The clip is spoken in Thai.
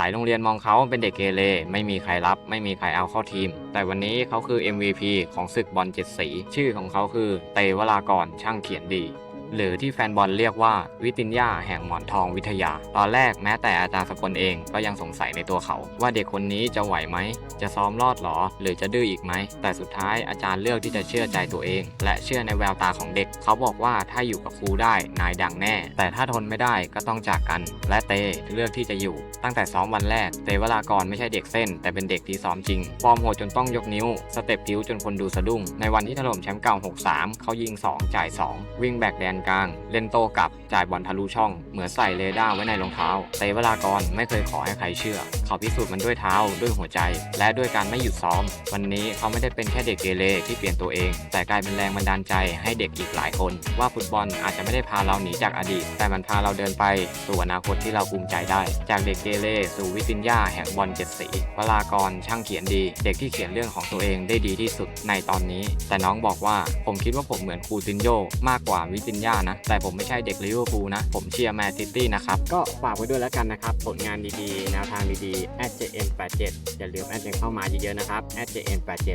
หลายโรงเรียนมองเขาเป็นเด็กเกเรไม่มีใครรับ ไม่มีใครเอาเข้าทีม แต่วันนี้เขาคือ MVP ของศึกบอลเจ็ดสี ชื่อของเขาคือเตวรากรช่างเขียนดี หรือที่แฟนบอลเรียกว่าวิตินยาแห่งหมอนทองวิทยา ตอนแรกแม้แต่อาจารย์สกลเองก็ยังสงสัยในตัวเขา ว่าเด็กคนนี้จะไหวไหม จะซ้อมรอดหรอ หรือจะดื้ออีกไหม แต่สุดท้ายอาจารย์เลือกที่จะเชื่อใจตัวเอง และเชื่อในแววตาของเด็ก เขาบอกว่าถ้าอยู่กับครูได้นายดังแน่ แต่ถ้าทนไม่ได้ก็ต้องจากกัน และเตเลือกที่จะอยู่ ตั้งแต่ซ้อมวันแรก เตวรากรไม่ใช่เด็กเส้น แต่เป็นเด็กที่ซ้อมจริงฟอร์มโหดจนต้องยกนิ้ว สเต็ปผิวจนคนดูสะดุ้งในวันที่ถล่มแชมป์เก่า 63 เขายิง 2 จ่าย 2 วิ่งแบกแดนกลาง เล่นโต้กลับ จ่ายบอลทะลุช่อง เหมือนใส่เรดาร์ไว้ในรองเท้าเตวรากรไม่เคยขอให้ใครเชื่อ เขาพิสูจน์มันด้วยเท้า ด้วยหัวใจ และด้วยการไม่หยุดซ้อม วันนี้เขาไม่ได้เป็นแค่เด็กเกเรที่เปลี่ยนตัวเอง แต่กลายเป็นแรงบันดาลใจให้เด็กอีกหลายคน ว่าฟุตบอลอาจจะไม่ได้พาเราหนีจากอดีต แต่มันพาเราเดินไปสู่อนาคตที่เราภูมิใจได้ จากเด็กเกเรสู่วิตินยาแห่งบอลเจ็ดสีวรากรช่างเขียนดี เด็กที่เขียนเรื่องของตัวเองได้ดีที่สุดในตอนนี้ แต่น้องบอกว่าผมคิดว่าผมเหมือนคูตินโยมากกว่าวิตินยานะ แต่ผมไม่ใช่เด็กลิเวอร์พูลนะ ผมเชียร์แมนซิตี้นะครับ ก็ฝากไว้ด้วยแล้วกันนะครับ ผลงานดีๆ แนวทางดีๆ @jn87 อย่าลืมแอดกันเข้ามาเยอะๆนะครับ @jn87